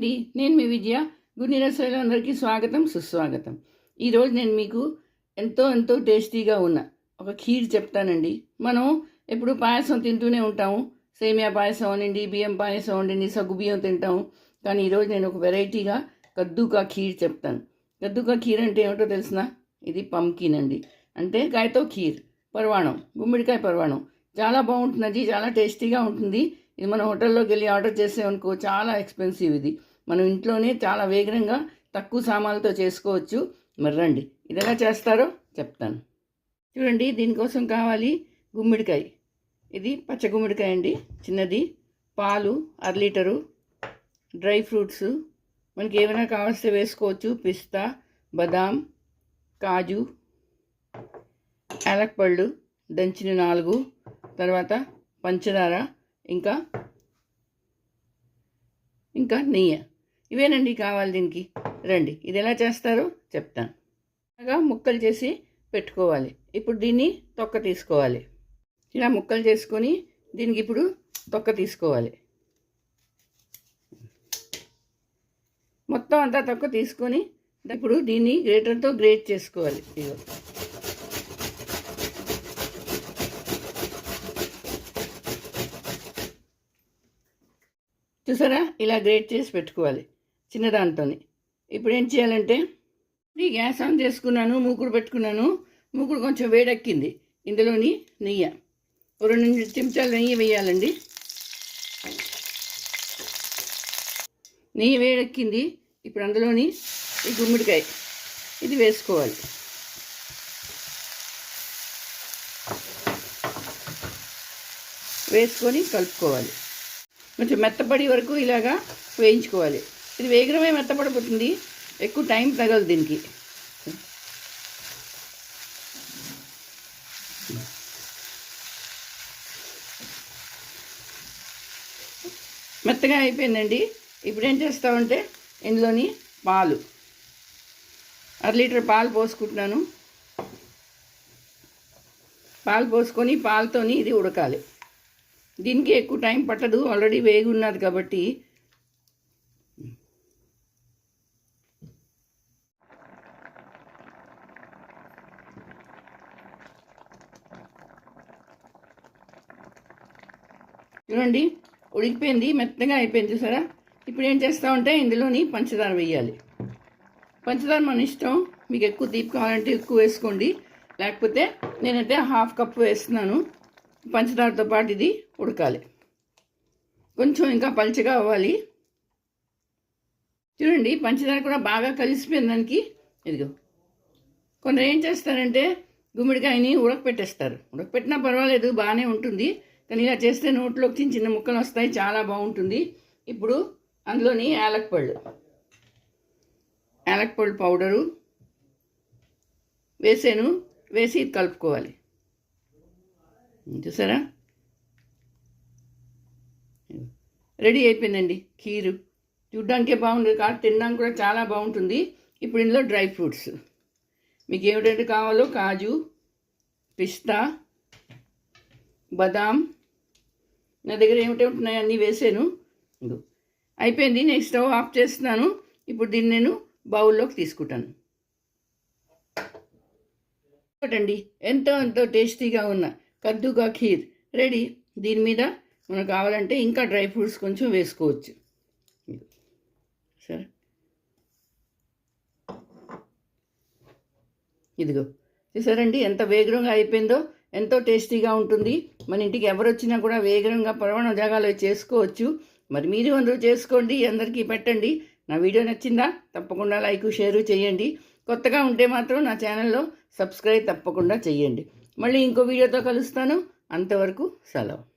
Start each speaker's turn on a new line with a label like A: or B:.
A: అండి నేను మీ విజయ. గుడ్ అందరికీ స్వాగతం సుస్వాగతం. ఈరోజు నేను మీకు ఎంతో ఎంతో టేస్టీగా ఉన్న ఒక ఖీర్ చెప్తానండి. మనం ఎప్పుడు పాయసం తింటూనే ఉంటాము. సేమియా పాయసం అనండి బియ్యం పాయసం వండండి సగ్గు బియ్యం తింటాము. కానీ ఈరోజు నేను ఒక వెరైటీగా కద్దుకా ఖీర్ చెప్తాను. కద్దుకా ఖీర్ అంటే ఏమిటో తెలిసిన? ఇది పంకిన్ అండి. అంటే కాయతో ఖీర్ పర్వాణం గుమ్మిడికాయ పర్వాణం. చాలా బాగుంటుంది చాలా టేస్టీగా ఉంటుంది. ఇది మనం హోటల్లోకి వెళ్ళి ఆర్డర్ చేసామనుకో చాలా ఎక్స్పెన్సివ్ ఇది. మనం ఇంట్లోనే చాలా వేగంగా తక్కువ సామాన్లతో చేసుకోవచ్చు. మరి రండి. ఇది ఎలా చేస్తారో చెప్తాను. చూడండి దీనికోసం కావాలి గుమ్మిడికాయ. ఇది పచ్చ గుమ్మిడికాయ అండి. చిన్నది. పాలు అర లీటరు. Dry fruits. మనకి ఏమైనా కావాల్సి వేసుకోవచ్చు. పిస్తా బదాం కాజు యాలక్పళ్ళు దంచిన నాలుగు. తర్వాత పంచదార. ఇంకా? ఇంకా నెయ్యి. ఇవేనండి కావాలి దీనికి? రండి. ఇది ఎలా చేస్తారో? చెప్తాను. అలాగా ముక్కలు చేసి పెట్టుకోవాలి. ఇప్పుడు దీన్ని తొక్క తీసుకోవాలి. ఇలా ముక్కలు చేసుకొని దీనికి ఇప్పుడు తొక్క తీసుకోవాలి. మొత్తం అంతా తొక్క తీసుకొని ఇప్పుడు దీన్ని గ్రేటర్తో గ్రేట్ చేసుకోవాలి. ఇదిగో. చూసారా? ఇలా గ్రేట్ చేసి పెట్టుకోవాలి చిన్నదాంతో ఇప్పుడు ఏం చేయాలంటే ఈ గ్యాస్ ఆన్ చేసుకున్నాను మూకుడు పెట్టుకున్నాను మూకుడు కొంచెం వేడెక్కింది. ఇందులోని నెయ్యి. ఒక రెండు చెంచాలు నెయ్యి వేయాలండి. నెయ్యి వేడెక్కింది. ఇప్పుడు అందులోని ఈ గుమ్మిడికాయ ఇది వేసుకోవాలి. వేసుకొని కలుపుకోవాలి. కొంచెం మెత్తపడి వరకు ఇలాగా వేయించుకోవాలి. ఇది వేగమే మెత్తపడిపోతుంది ఎక్కువ టైం తగలదు దీనికి. మెత్తగా అయిపోయిందండి. ఇప్పుడు ఏం చేస్తామంటే ఇందులోని పాలు. అర లీటర్ పాలు పోసుకుంటున్నాను. పాలు పోసుకొని పాలతోని ఇది ఉడకాలి. దీనికి ఎక్కువ టైం పట్టదు. ఆల్రెడీ వేగి ఉన్నది కాబట్టి. చూడండి ఉడికిపోయింది మెత్తగా అయిపోయింది చూసారా? ఇప్పుడు ఏం చేస్తామంటే ఇందులోని పంచదార వేయాలి. పంచదార మన ఇష్టం. మీకు ఎక్కువ తీపి కావాలంటే ఎక్కువ వేసుకోండి. లేకపోతే నేనైతే హాఫ్ కప్ వేస్తున్నాను. పంచదారతో పాటు ఇది ఉడకాలి. కొంచెం ఇంకా పలుచగా అవ్వాలి. చూడండి పంచదార కూడా బాగా కలిసిపోయింది దానికి. ఇదిగో. కొందరు ఏం చేస్తారంటే గుమ్మడికాయని ఉడకపెట్టేస్తారు. ఉడకపెట్టినా పర్వాలేదు బాగానే ఉంటుంది. కానీ ఇలా చేస్తే నోట్లోకి చిన్న చిన్న ముక్కలు వస్తాయి చాలా బాగుంటుంది. ఇప్పుడు అందులోని యాలక్పళ్ళు యాలక్పళ్ళు పౌడరు వేసాను వేసి కలుపుకోవాలి. చూసారా? రెడీ అయిపోయిందండి కీరు. చూడ్డానికే బాగుంటుంది కాదు తినడానికి కూడా చాలా బాగుంటుంది. ఇప్పుడు ఇందులో డ్రై ఫ్రూట్స్. మీకు ఏమిటంటే కావాలో కాజు పిస్తా బదాం. నా దగ్గర ఏమిటే ఉంటున్నాయి అన్నీ వేసాను. అయిపోయింది నేను స్టవ్ ఆఫ్ చేస్తున్నాను. ఇప్పుడు దీన్ని నేను బౌల్లోకి తీసుకుంటాను. ఒకటండి ఎంతో ఎంతో టేస్టీగా ఉన్న కద్దుగా ఖీర్. రెడీ? దీని మీద మనకు కావాలంటే ఇంకా డ్రై ఫ్రూట్స్ కొంచెం వేసుకోవచ్చు. సరే. ఇదిగో. చూసారండి? ఎంత వేగంగా అయిపోయిందో ఎంతో టేస్టీగా ఉంటుంది. మన ఇంటికి ఎవరు వచ్చినా కూడా వేగంగా పరవణ జాగాలో చేసుకోవచ్చు. మరి మీరు అందరూ చేసుకోండి అందరికీ పెట్టండి. నా వీడియో నచ్చిందా? తప్పకుండా లైక్ షేరు చేయండి. కొత్తగా ఉంటే మాత్రం నా ఛానల్లో సబ్స్క్రైబ్ తప్పకుండా చేయండి. మళ్ళీ ఇంకో వీడియోతో కలుస్తాను. అంతవరకు సెలవు.